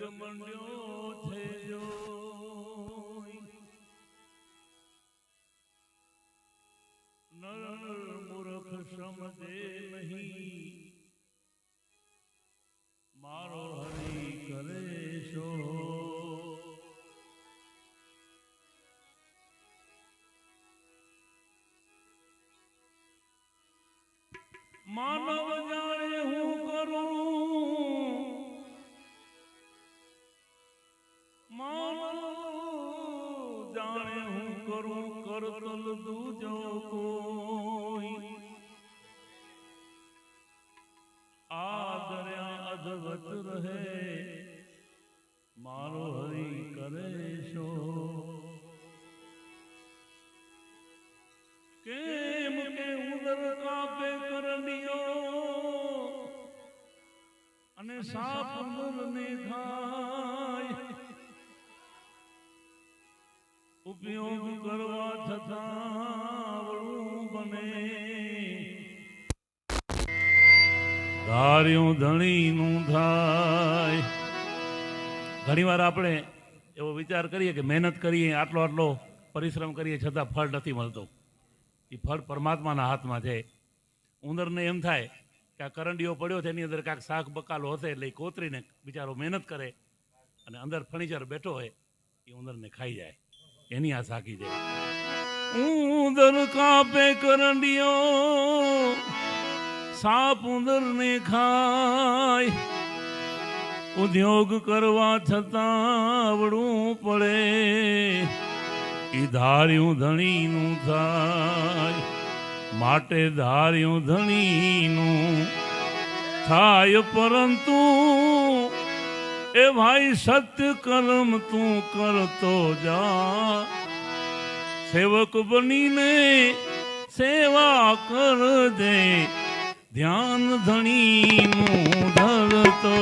મંડ્યો થયો નર મૂર્ખ સમજે નહીં. મારો હરી કરે શો માનવ જાણે હું કરું? દરિયા રહે મારો હરી કરે છો કેમ કે ઉદર કાપે કરડિયો અને સાપ નરને થાય ઉપયોગ કરવા છતાં બને. ધાર્યું ધણીનું થાય. ઘણીવાર આપણે એવો વિચાર કરીએ કે મહેનત કરીએ, આટલો આટલો પરિશ્રમ કરીએ છતાં ફળ નથી મળતો. એ ફળ પરમાત્માના હાથમાં છે. ઉંદરને એમ થાય કે આ કરંડીઓ પડ્યો છે, એની અંદર કાંઈક શાક બકાલો હશે એટલે એ કોતરીને બિચારો મહેનત કરે અને અંદર ફર્નિચર બેઠો હોય એ ઉંદરને ખાઈ જાય. એની આ સાકી જાય ઉંદર કાપે કરંડીઓ સાપ ઉંદરને ખાય. ઉદ્યોગ કરવા છતાં આવડવું પડે. એ ધાર્યું ધણીનું થાય. માટે ધાર્યું ધણીનું થાય. પરંતુ એ ભાઈ સત્ય કર્મ તું કરતો જા. સેવક બનીને સેવા કર દે ધ્યાન ધણીનું ધરતો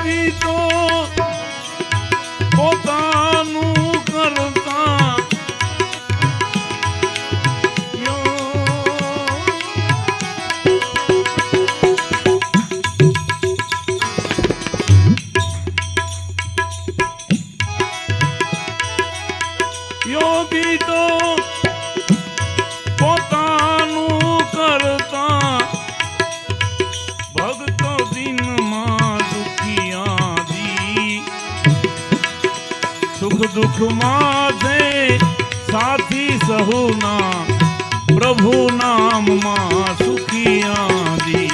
આવી હાથમાં છે સાથી સહુના પ્રભુ નામમાં સુખિયાદી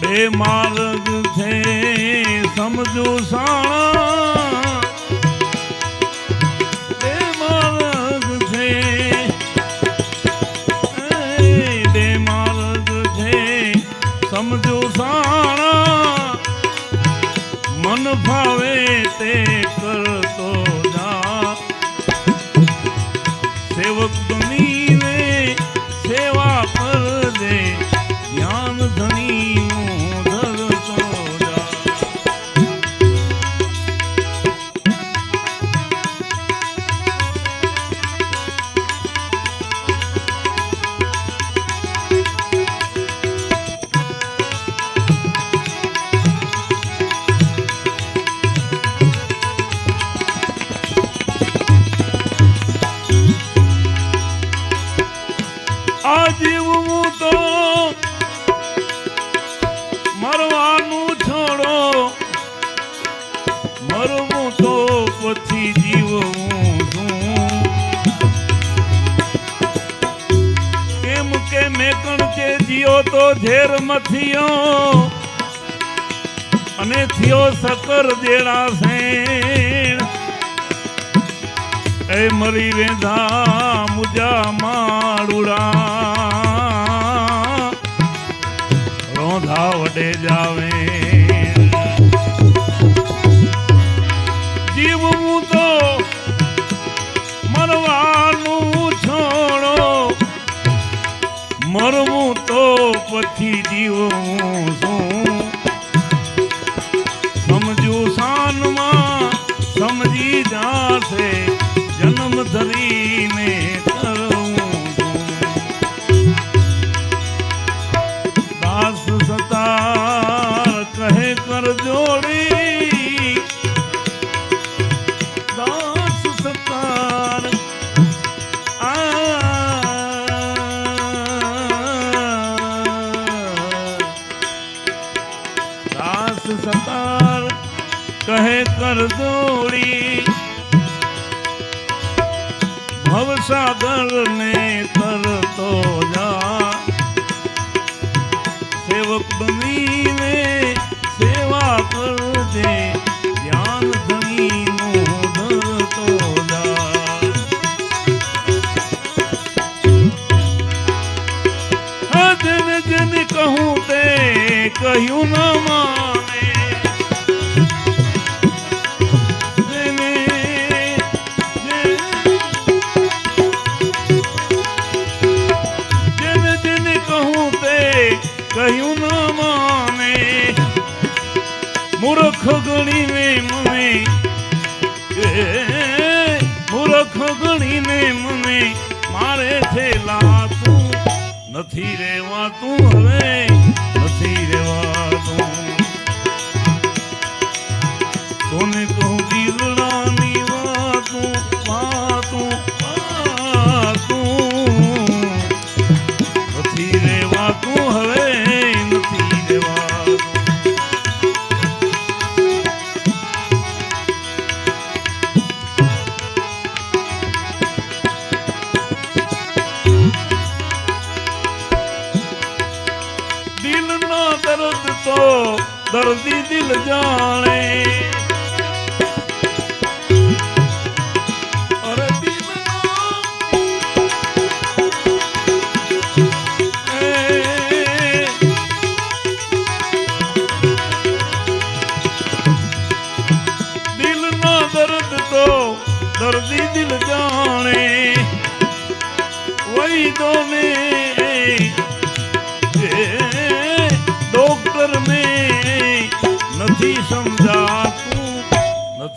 બે માર્ગ છે સમજુ સાણા ઝેર મથિયો અને થયો સકર જેડા સેણ. એ મરી વેધા મુજા માડુડા. રોંધા વડે જાવે you. તારી ભવસાગર ને તરતો જા. સેવક બનીને સેવા કરજે, ધ્યાન ધણી નું ધરતો જા. જન જન કહું તે કહ્યું ના માં નથી રેવાતું હવે.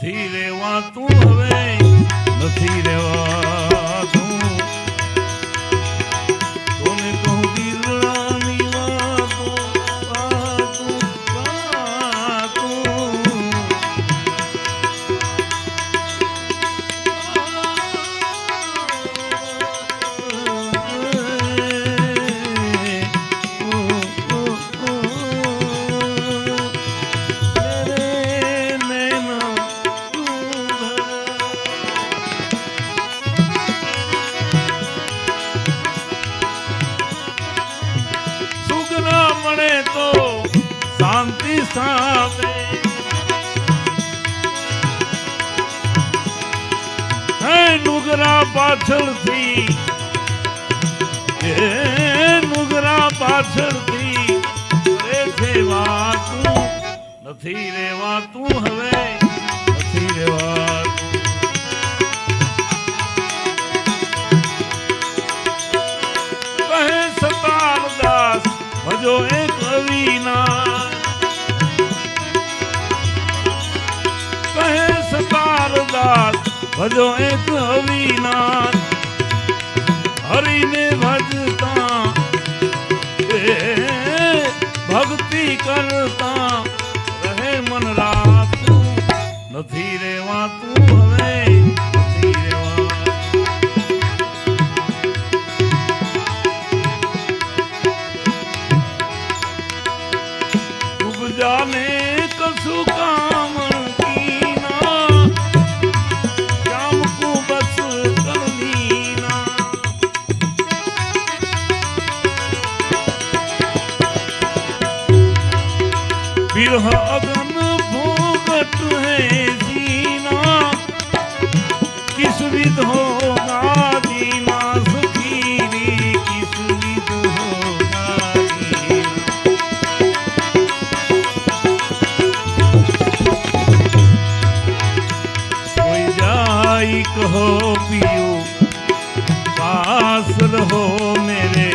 નથી રેવાતું હવે નથી રેવા થાવે હે નુગરા પાછળથી નુગરા પાછળથી કરે વાતું, નથી રેવાતું હવે, નથી રેવાતું કહે સતારદાસ ભજો એક ભજો એક અવિનાશ. હરિને ભજતા ભક્તિ કરતા રહે મન રાતું. નથી રેવાતું હવે. जाई कहो पियो पास रहो मेरे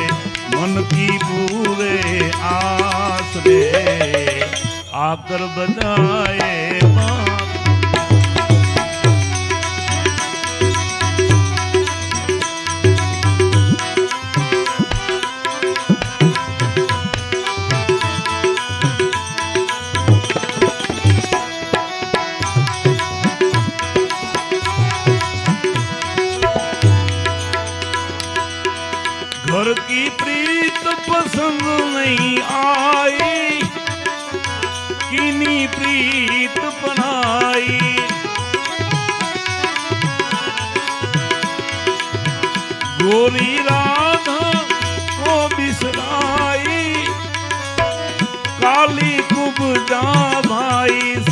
मन की पूरे आस रे आकर बजाए बांस। ઘર કી પ્રીત પસંદ નહીં આઈ. કિની પ્રીત બનાઈ. ગોરી રાધા કો બિસરાઈ. કાલી કુબજા ભાઈ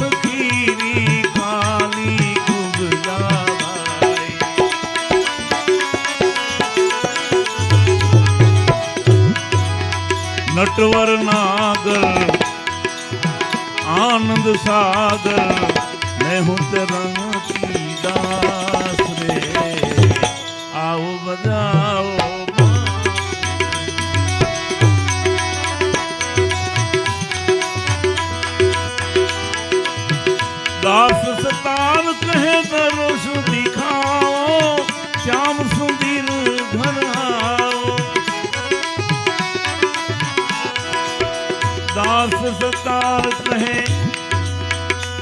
નેત્રવર નાગર આનંદ સાગર મેં હું તે રંગ दास सतार कहे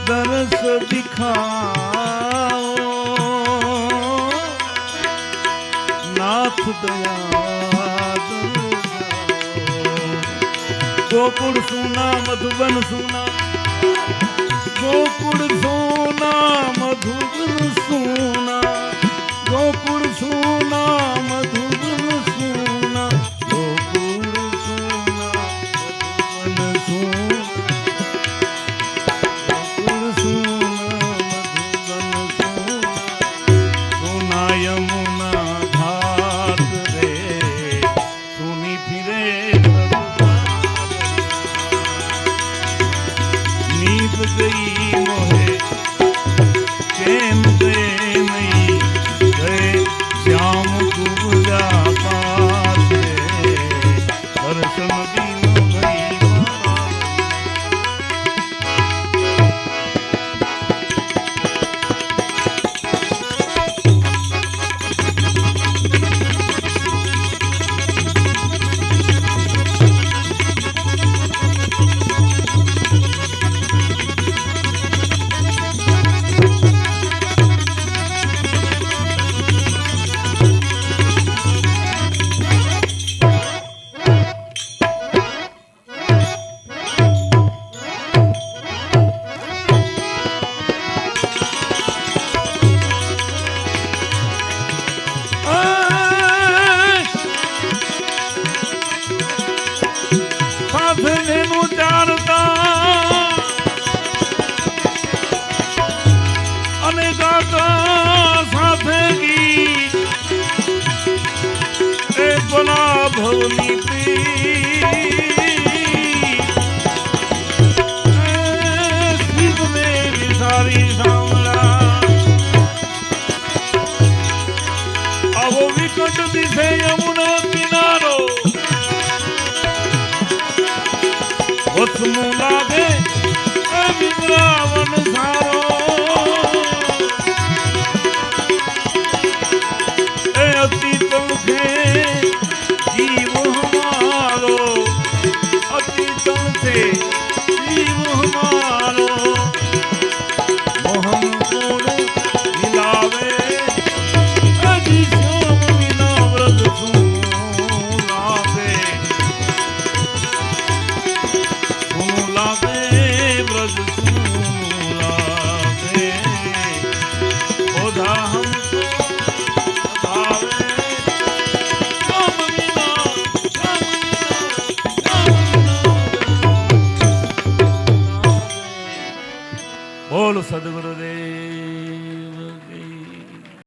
दरस दिखाओ नाथ दया गोकुल सुना मधुबन सुना गोकुल सोना मधुबन सोना गोकुल सोना মুনা